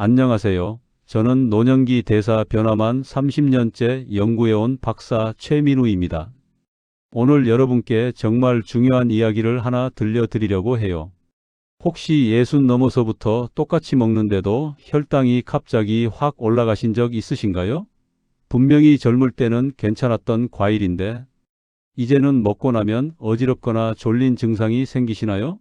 안녕하세요. 저는 노년기 대사 변화만 30년째 연구해온 박사 최민우입니다. 오늘 여러분께 정말 중요한 이야기를 하나 들려드리려고 해요. 혹시 예순 넘어서부터 똑같이 먹는데도 혈당이 갑자기 확 올라가신 적 있으신가요? 분명히 젊을 때는 괜찮았던 과일인데 이제는 먹고 나면 어지럽거나 졸린 증상이 생기시나요?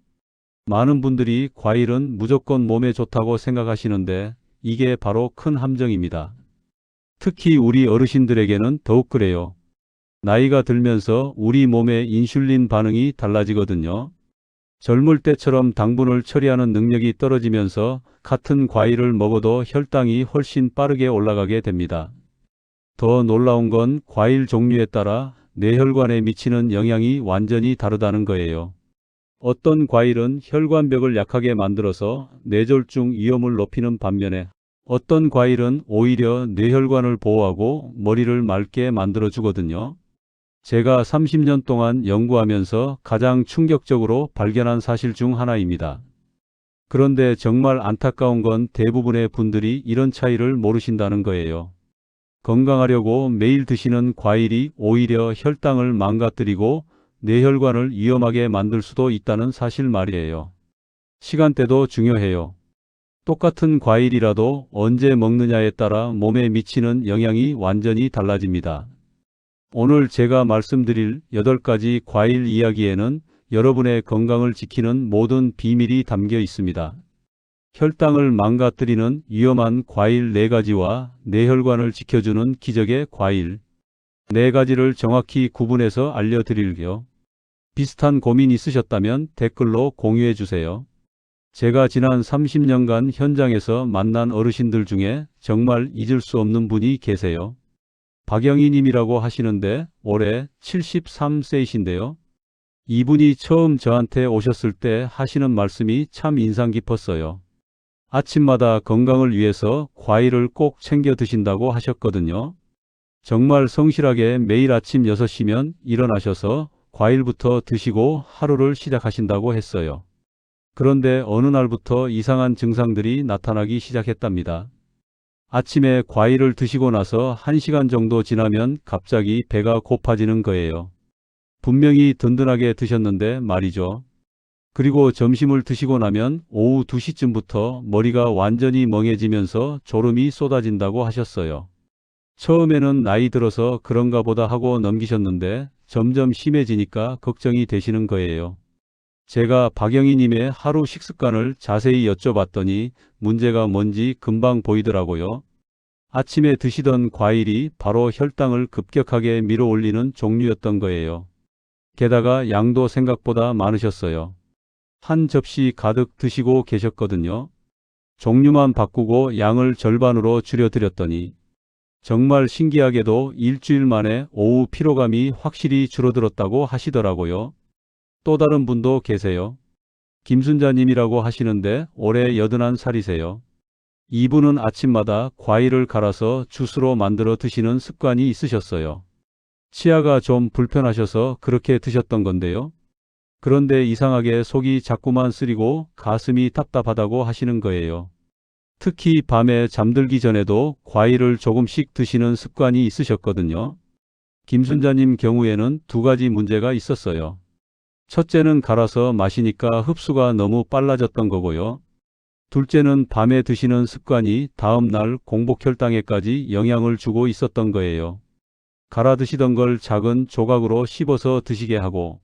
많은 분들이 과일은 무조건 몸에 좋다고 생각하시는데 이게 바로 큰 함정입니다. 특히 우리 어르신들에게는 더욱 그래요. 나이가 들면서 우리 몸의 인슐린 반응이 달라지거든요. 젊을 때처럼 당분을 처리하는 능력이 떨어지면서 같은 과일을 먹어도 혈당이 훨씬 빠르게 올라가게 됩니다. 더 놀라운 건 과일 종류에 따라 뇌혈관에 미치는 영향이 완전히 다르다는 거예요. 어떤 과일은 혈관벽을 약하게 만들어서 뇌졸중 위험을 높이는 반면에 어떤 과일은 오히려 뇌혈관을 보호하고 머리를 맑게 만들어 주거든요. 제가 30년 동안 연구하면서 가장 충격적으로 발견한 사실 중 하나입니다. 그런데 정말 안타까운 건 대부분의 분들이 이런 차이를 모르신다는 거예요. 건강하려고 매일 드시는 과일이 오히려 혈당을 망가뜨리고 뇌혈관을 위험하게 만들 수도 있다는 사실 말이에요. 시간대도 중요해요. 똑같은 과일이라도 언제 먹느냐에 따라 몸에 미치는 영향이 완전히 달라집니다. 오늘 제가 말씀드릴 8가지 과일 이야기에는 여러분의 건강을 지키는 모든 비밀이 담겨 있습니다. 혈당을 망가뜨리는 위험한 과일 4가지와 뇌혈관을 지켜주는 기적의 과일 4가지를 정확히 구분해서 알려드릴게요. 비슷한 고민 있으셨다면 댓글로 공유해 주세요. 제가 지난 30년간 현장에서 만난 어르신들 중에 정말 잊을 수 없는 분이 계세요. 박영희 님이라고 하시는데 올해 73세이신데요. 이분이 처음 저한테 오셨을 때 하시는 말씀이 참 인상 깊었어요. 아침마다 건강을 위해서 과일을 꼭 챙겨 드신다고 하셨거든요. 정말 성실하게 매일 아침 6시면 일어나셔서 과일부터 드시고 하루를 시작하신다고 했어요. 그런데 어느 날부터 이상한 증상들이 나타나기 시작했답니다. 아침에 과일을 드시고 나서 1시간 정도 지나면 갑자기 배가 고파지는 거예요. 분명히 든든하게 드셨는데 말이죠. 그리고 점심을 드시고 나면 오후 2시쯤부터 머리가 완전히 멍해지면서 졸음이 쏟아진다고 하셨어요. 처음에는 나이 들어서 그런가 보다 하고 넘기셨는데 점점 심해지니까 걱정이 되시는 거예요. 제가 박영희님의 하루 식습관을 자세히 여쭤봤더니 문제가 뭔지 금방 보이더라고요. 아침에 드시던 과일이 바로 혈당을 급격하게 밀어 올리는 종류였던 거예요. 게다가 양도 생각보다 많으셨어요. 한 접시 가득 드시고 계셨거든요. 종류만 바꾸고 양을 절반으로 줄여드렸더니 정말 신기하게도 일주일 만에 오후 피로감이 확실히 줄어들었다고 하시더라고요. 또 다른 분도 계세요. 김순자님이라고 하시는데 올해 81살이세요. 이분은 아침마다 과일을 갈아서 주스로 만들어 드시는 습관이 있으셨어요. 치아가 좀 불편하셔서 그렇게 드셨던 건데요. 그런데 이상하게 속이 자꾸만 쓰리고 가슴이 답답하다고 하시는 거예요. 특히 밤에 잠들기 전에도 과일을 조금씩 드시는 습관이 있으셨거든요. 김순자님 경우에는 두 가지 문제가 있었어요. 첫째는 갈아서 마시니까 흡수가 너무 빨라졌던 거고요. 둘째는 밤에 드시는 습관이 다음 날 공복혈당에까지 영향을 주고 있었던 거예요. 갈아 드시던 걸 작은 조각으로 씹어서 드시게 하고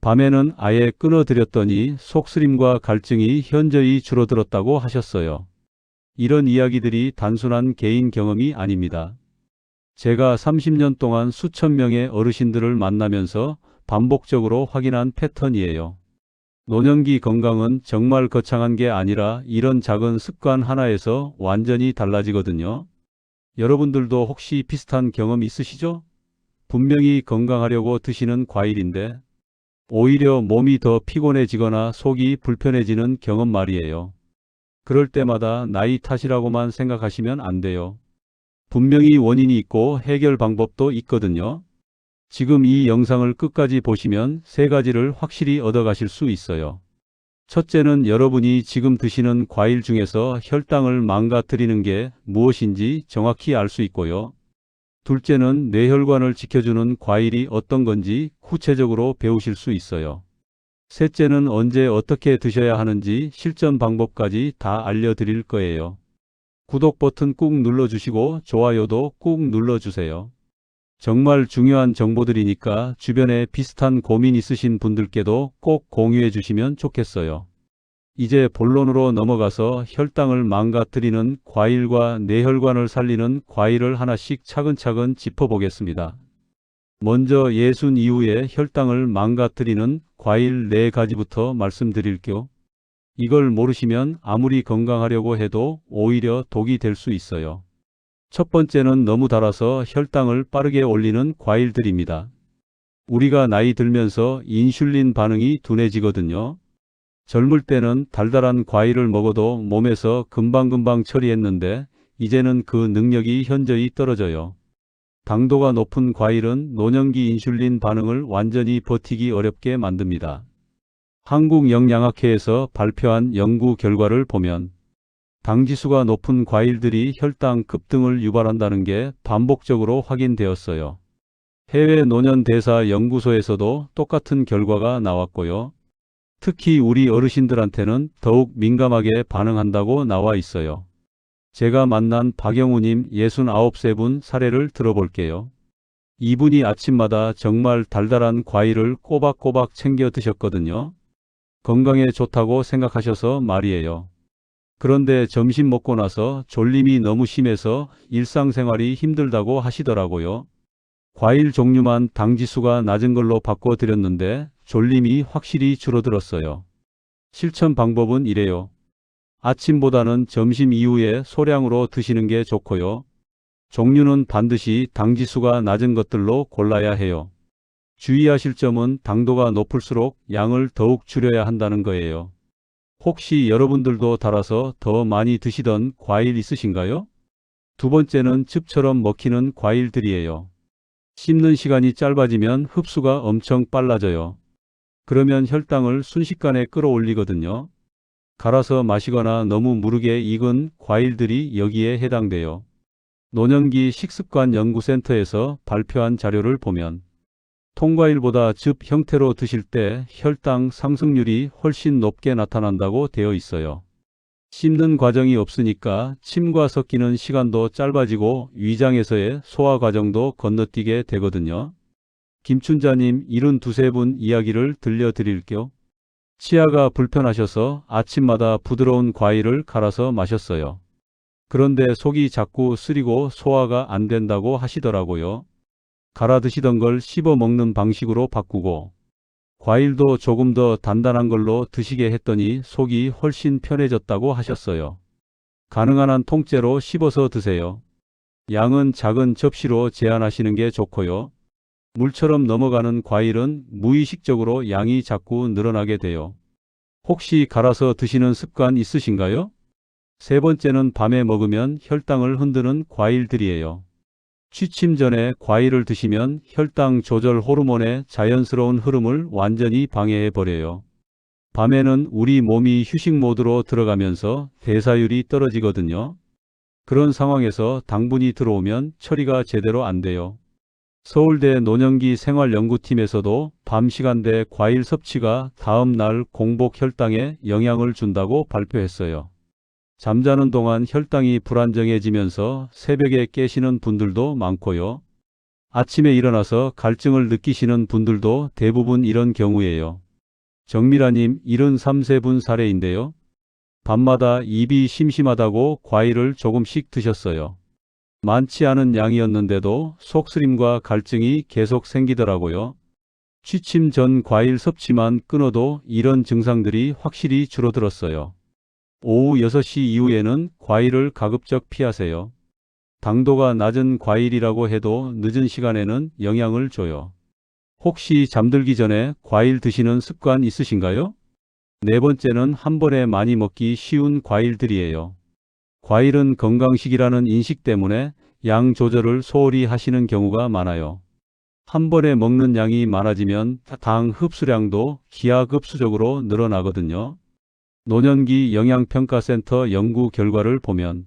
밤에는 아예 끊어드렸더니 속쓰림과 갈증이 현저히 줄어들었다고 하셨어요. 이런 이야기들이 단순한 개인 경험이 아닙니다. 제가 30년 동안 수천 명의 어르신들을 만나면서 반복적으로 확인한 패턴이에요. 노년기 건강은 정말 거창한 게 아니라 이런 작은 습관 하나에서 완전히 달라지거든요. 여러분들도 혹시 비슷한 경험 있으시죠? 분명히 건강하려고 드시는 과일인데 오히려 몸이 더 피곤해지거나 속이 불편해지는 경험 말이에요. 그럴 때마다 나이 탓이라고만 생각하시면 안 돼요. 분명히 원인이 있고 해결 방법도 있거든요. 지금 이 영상을 끝까지 보시면 세 가지를 확실히 얻어가실 수 있어요. 첫째는 여러분이 지금 드시는 과일 중에서 혈당을 망가뜨리는 게 무엇인지 정확히 알 수 있고요. 둘째는 뇌혈관을 지켜주는 과일이 어떤 건지 구체적으로 배우실 수 있어요. 셋째는 언제 어떻게 드셔야 하는지 실전 방법까지 다 알려드릴 거예요. 구독 버튼 꾹 눌러주시고 좋아요도 꾹 눌러주세요. 정말 중요한 정보들이니까 주변에 비슷한 고민 있으신 분들께도 꼭 공유해 주시면 좋겠어요. 이제 본론으로 넘어가서 혈당을 망가뜨리는 과일과 뇌혈관을 살리는 과일을 하나씩 차근차근 짚어보겠습니다. 먼저 예순 이후에 혈당을 망가뜨리는 과일 4가지부터 말씀드릴게요. 이걸 모르시면 아무리 건강하려고 해도 오히려 독이 될 수 있어요. 첫 번째는 너무 달아서 혈당을 빠르게 올리는 과일들입니다. 우리가 나이 들면서 인슐린 반응이 둔해지거든요. 젊을 때는 달달한 과일을 먹어도 몸에서 금방금방 처리했는데 이제는 그 능력이 현저히 떨어져요. 당도가 높은 과일은 노년기 인슐린 반응을 완전히 버티기 어렵게 만듭니다. 한국영양학회에서 발표한 연구 결과를 보면 당지수가 높은 과일들이 혈당 급등을 유발한다는 게 반복적으로 확인되었어요. 해외 노년대사 연구소에서도 똑같은 결과가 나왔고요. 특히 우리 어르신들한테는 더욱 민감하게 반응한다고 나와 있어요. 제가 만난 박영우님 69세 사례를 들어볼게요. 이분이 아침마다 정말 달달한 과일을 꼬박꼬박 챙겨 드셨거든요. 건강에 좋다고 생각하셔서 말이에요. 그런데 점심 먹고 나서 졸림이 너무 심해서 일상생활이 힘들다고 하시더라고요. 과일 종류만 당지수가 낮은 걸로 바꿔드렸는데 졸림이 확실히 줄어들었어요. 실천 방법은 이래요. 아침보다는 점심 이후에 소량으로 드시는 게 좋고요. 종류는 반드시 당지수가 낮은 것들로 골라야 해요. 주의하실 점은 당도가 높을수록 양을 더욱 줄여야 한다는 거예요. 혹시 여러분들도 달아서 더 많이 드시던 과일 있으신가요? 두 번째는 즙처럼 먹히는 과일들이에요. 씹는 시간이 짧아지면 흡수가 엄청 빨라져요. 그러면 혈당을 순식간에 끌어올리거든요. 갈아서 마시거나 너무 무르게 익은 과일들이 여기에 해당돼요. 노년기 식습관 연구센터에서 발표한 자료를 보면 통과일보다 즙 형태로 드실 때 혈당 상승률이 훨씬 높게 나타난다고 되어 있어요. 씹는 과정이 없으니까 침과 섞이는 시간도 짧아지고 위장에서의 소화 과정도 건너뛰게 되거든요. 김춘자님 72분 이야기를 들려드릴게요. 치아가 불편하셔서 아침마다 부드러운 과일을 갈아서 마셨어요. 그런데 속이 자꾸 쓰리고 소화가 안 된다고 하시더라고요. 갈아 드시던 걸 씹어 먹는 방식으로 바꾸고 과일도 조금 더 단단한 걸로 드시게 했더니 속이 훨씬 편해졌다고 하셨어요. 가능한 한 통째로 씹어서 드세요. 양은 작은 접시로 제한하시는 게 좋고요. 물처럼 넘어가는 과일은 무의식적으로 양이 자꾸 늘어나게 돼요. 혹시 갈아서 드시는 습관 있으신가요? 세 번째는 밤에 먹으면 혈당을 흔드는 과일들이에요. 취침 전에 과일을 드시면 혈당 조절 호르몬의 자연스러운 흐름을 완전히 방해해 버려요. 밤에는 우리 몸이 휴식 모드로 들어가면서 대사율이 떨어지거든요. 그런 상황에서 당분이 들어오면 처리가 제대로 안 돼요. 서울대 노년기 생활연구팀에서도 밤 시간대 과일 섭취가 다음 날 공복 혈당에 영향을 준다고 발표했어요. 잠자는 동안 혈당이 불안정해지면서 새벽에 깨시는 분들도 많고요. 아침에 일어나서 갈증을 느끼시는 분들도 대부분 이런 경우예요. 정미라님 73세 사례인데요. 밤마다 입이 심심하다고 과일을 조금씩 드셨어요. 많지 않은 양이었는데도 속쓰림과 갈증이 계속 생기더라고요. 취침 전 과일 섭취만 끊어도 이런 증상들이 확실히 줄어들었어요. 오후 6시 이후에는 과일을 가급적 피하세요. 당도가 낮은 과일이라고 해도 늦은 시간에는 영향을 줘요. 혹시 잠들기 전에 과일 드시는 습관 있으신가요? 네 번째는 한 번에 많이 먹기 쉬운 과일들이에요. 과일은 건강식이라는 인식 때문에 양 조절을 소홀히 하시는 경우가 많아요. 한 번에 먹는 양이 많아지면 당 흡수량도 기하급수적으로 늘어나거든요. 노년기 영양평가센터 연구 결과를 보면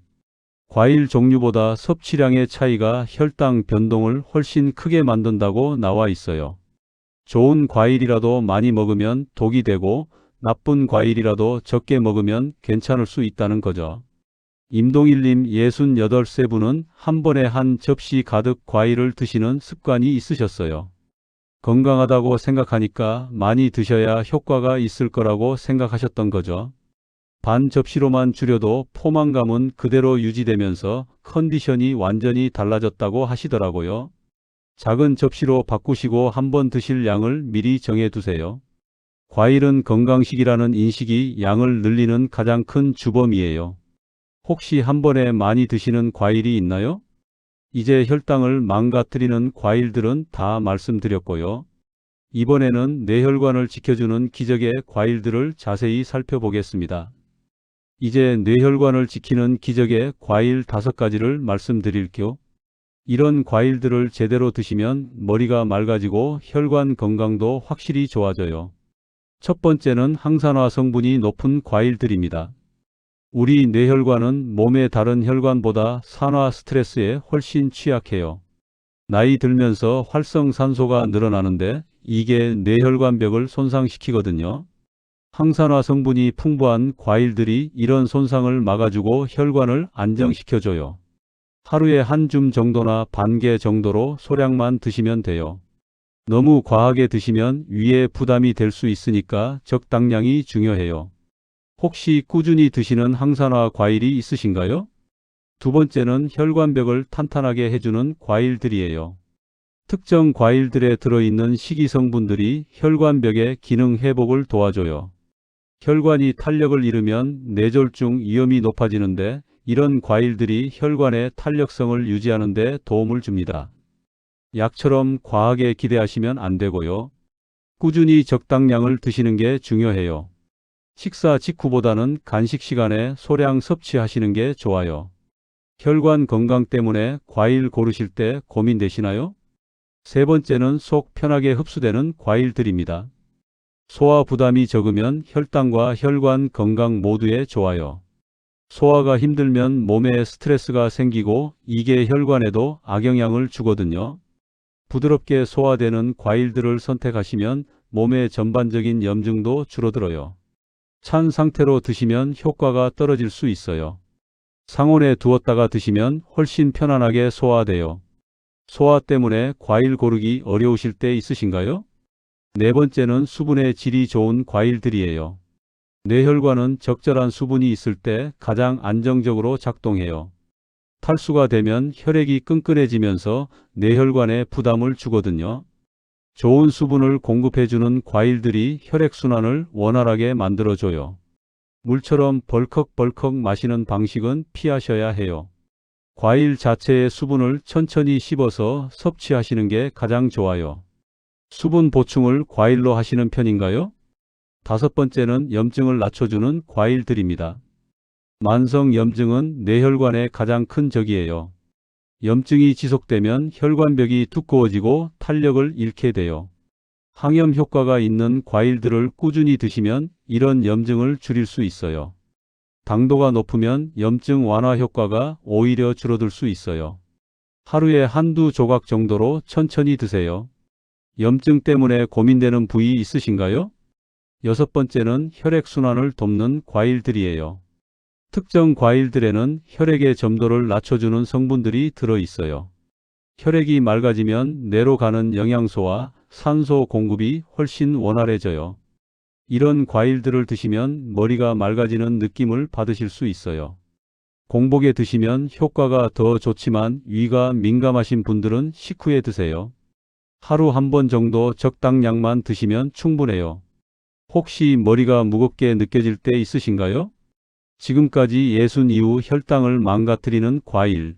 과일 종류보다 섭취량의 차이가 혈당 변동을 훨씬 크게 만든다고 나와 있어요. 좋은 과일이라도 많이 먹으면 독이 되고 나쁜 과일이라도 적게 먹으면 괜찮을 수 있다는 거죠. 임동일님 68세 분은 한 번에 한 접시 가득 과일을 드시는 습관이 있으셨어요. 건강하다고 생각하니까 많이 드셔야 효과가 있을 거라고 생각하셨던 거죠. 반 접시로만 줄여도 포만감은 그대로 유지되면서 컨디션이 완전히 달라졌다고 하시더라고요. 작은 접시로 바꾸시고 한번 드실 양을 미리 정해 두세요. 과일은 건강식이라는 인식이 양을 늘리는 가장 큰 주범이에요. 혹시 한 번에 많이 드시는 과일이 있나요? 이제 혈당을 망가뜨리는 과일들은 다 말씀드렸고요. 이번에는 뇌혈관을 지켜주는 기적의 과일들을 자세히 살펴보겠습니다. 이제 뇌혈관을 지키는 기적의 과일 다섯 가지를 말씀드릴게요. 이런 과일들을 제대로 드시면 머리가 맑아지고 혈관 건강도 확실히 좋아져요. 첫 번째는 항산화 성분이 높은 과일들입니다. 우리 뇌혈관은 몸의 다른 혈관보다 산화 스트레스에 훨씬 취약해요. 나이 들면서 활성산소가 늘어나는데 이게 뇌혈관벽을 손상시키거든요. 항산화 성분이 풍부한 과일들이 이런 손상을 막아주고 혈관을 안정시켜줘요. 하루에 한 줌 정도나 반 개 정도로 소량만 드시면 돼요. 너무 과하게 드시면 위에 부담이 될 수 있으니까 적당량이 중요해요. 혹시 꾸준히 드시는 항산화 과일이 있으신가요? 두 번째는 혈관벽을 탄탄하게 해주는 과일들이에요. 특정 과일들에 들어있는 식이성분들이 혈관벽의 기능 회복을 도와줘요. 혈관이 탄력을 잃으면 뇌졸중 위험이 높아지는데 이런 과일들이 혈관의 탄력성을 유지하는 데 도움을 줍니다. 약처럼 과하게 기대하시면 안 되고요. 꾸준히 적당량을 드시는 게 중요해요. 식사 직후보다는 간식 시간에 소량 섭취하시는 게 좋아요. 혈관 건강 때문에 과일 고르실 때 고민되시나요? 세 번째는 속 편하게 흡수되는 과일들입니다. 소화 부담이 적으면 혈당과 혈관 건강 모두에 좋아요. 소화가 힘들면 몸에 스트레스가 생기고 이게 혈관에도 악영향을 주거든요. 부드럽게 소화되는 과일들을 선택하시면 몸의 전반적인 염증도 줄어들어요. 찬 상태로 드시면 효과가 떨어질 수 있어요. 상온에 두었다가 드시면 훨씬 편안하게 소화돼요. 소화 때문에 과일 고르기 어려우실 때 있으신가요? 네 번째는 수분의 질이 좋은 과일들이에요. 뇌혈관은 적절한 수분이 있을 때 가장 안정적으로 작동해요. 탈수가 되면 혈액이 끈끈해지면서 뇌혈관에 부담을 주거든요. 좋은 수분을 공급해주는 과일들이 혈액순환을 원활하게 만들어줘요. 물처럼 벌컥벌컥 마시는 방식은 피하셔야 해요. 과일 자체의 수분을 천천히 씹어서 섭취하시는 게 가장 좋아요. 수분 보충을 과일로 하시는 편인가요? 다섯 번째는 염증을 낮춰주는 과일들입니다. 만성 염증은 뇌혈관의 가장 큰 적이에요. 염증이 지속되면 혈관벽이 두꺼워지고 탄력을 잃게 돼요. 항염 효과가 있는 과일들을 꾸준히 드시면 이런 염증을 줄일 수 있어요. 당도가 높으면 염증 완화 효과가 오히려 줄어들 수 있어요. 하루에 한두 조각 정도로 천천히 드세요. 염증 때문에 고민되는 부위 있으신가요? 여섯 번째는 혈액순환을 돕는 과일들이에요. 특정 과일들에는 혈액의 점도를 낮춰주는 성분들이 들어 있어요. 혈액이 맑아지면 뇌로 가는 영양소와 산소 공급이 훨씬 원활해져요. 이런 과일들을 드시면 머리가 맑아지는 느낌을 받으실 수 있어요. 공복에 드시면 효과가 더 좋지만 위가 민감하신 분들은 식후에 드세요. 하루 한 번 정도 적당량만 드시면 충분해요. 혹시 머리가 무겁게 느껴질 때 있으신가요? 지금까지 예순 이후 혈당을 망가뜨리는 과일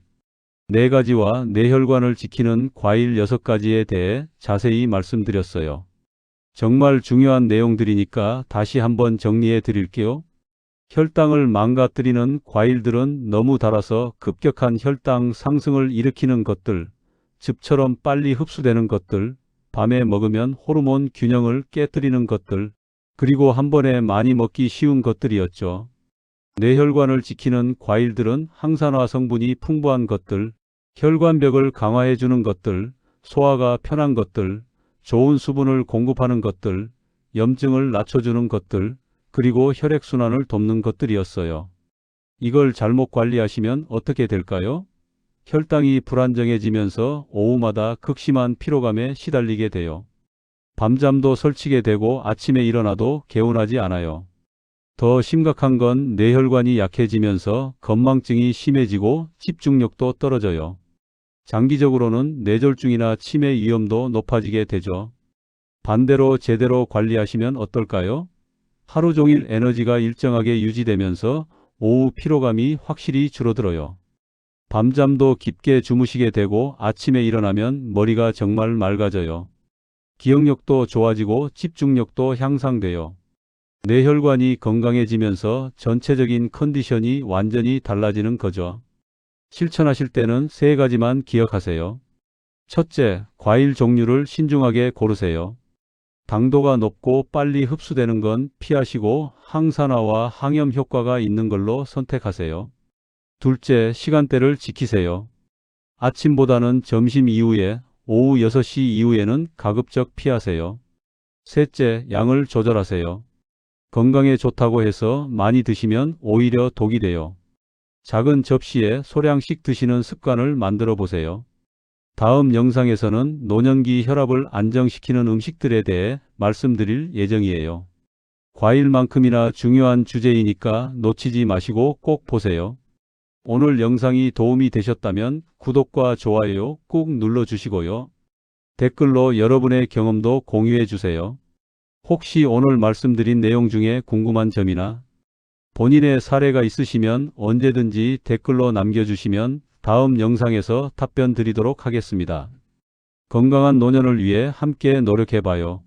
네 가지와 뇌혈관을 지키는 과일 여섯 가지에 대해 자세히 말씀드렸어요. 정말 중요한 내용들이니까 다시 한번 정리해 드릴게요. 혈당을 망가뜨리는 과일들은 너무 달아서 급격한 혈당 상승을 일으키는 것들, 즙처럼 빨리 흡수되는 것들, 밤에 먹으면 호르몬 균형을 깨뜨리는 것들, 그리고 한 번에 많이 먹기 쉬운 것들이었죠. 뇌혈관을 지키는 과일들은 항산화 성분이 풍부한 것들, 혈관벽을 강화해 주는 것들, 소화가 편한 것들, 좋은 수분을 공급하는 것들, 염증을 낮춰주는 것들, 그리고 혈액순환을 돕는 것들이었어요. 이걸 잘못 관리하시면 어떻게 될까요? 혈당이 불안정해지면서 오후마다 극심한 피로감에 시달리게 돼요. 밤잠도 설치게 되고 아침에 일어나도 개운하지 않아요. 더 심각한 건 뇌혈관이 약해지면서 건망증이 심해지고 집중력도 떨어져요. 장기적으로는 뇌졸중이나 치매 위험도 높아지게 되죠. 반대로 제대로 관리하시면 어떨까요? 하루 종일 에너지가 일정하게 유지되면서 오후 피로감이 확실히 줄어들어요. 밤잠도 깊게 주무시게 되고 아침에 일어나면 머리가 정말 맑아져요. 기억력도 좋아지고 집중력도 향상돼요. 뇌혈관이 건강해지면서 전체적인 컨디션이 완전히 달라지는 거죠. 실천하실 때는 세 가지만 기억하세요. 첫째, 과일 종류를 신중하게 고르세요. 당도가 높고 빨리 흡수되는 건 피하시고 항산화와 항염 효과가 있는 걸로 선택하세요. 둘째, 시간대를 지키세요. 아침보다는 점심 이후에 오후 6시 이후에는 가급적 피하세요. 셋째, 양을 조절하세요. 건강에 좋다고 해서 많이 드시면 오히려 독이 돼요. 작은 접시에 소량씩 드시는 습관을 만들어 보세요. 다음 영상에서는 노년기 혈압을 안정시키는 음식들에 대해 말씀드릴 예정이에요. 과일만큼이나 중요한 주제이니까 놓치지 마시고 꼭 보세요. 오늘 영상이 도움이 되셨다면 구독과 좋아요 꾹 눌러주시고요. 댓글로 여러분의 경험도 공유해 주세요. 혹시 오늘 말씀드린 내용 중에 궁금한 점이나 본인의 사례가 있으시면 언제든지 댓글로 남겨주시면 다음 영상에서 답변 드리도록 하겠습니다. 건강한 노년을 위해 함께 노력해봐요.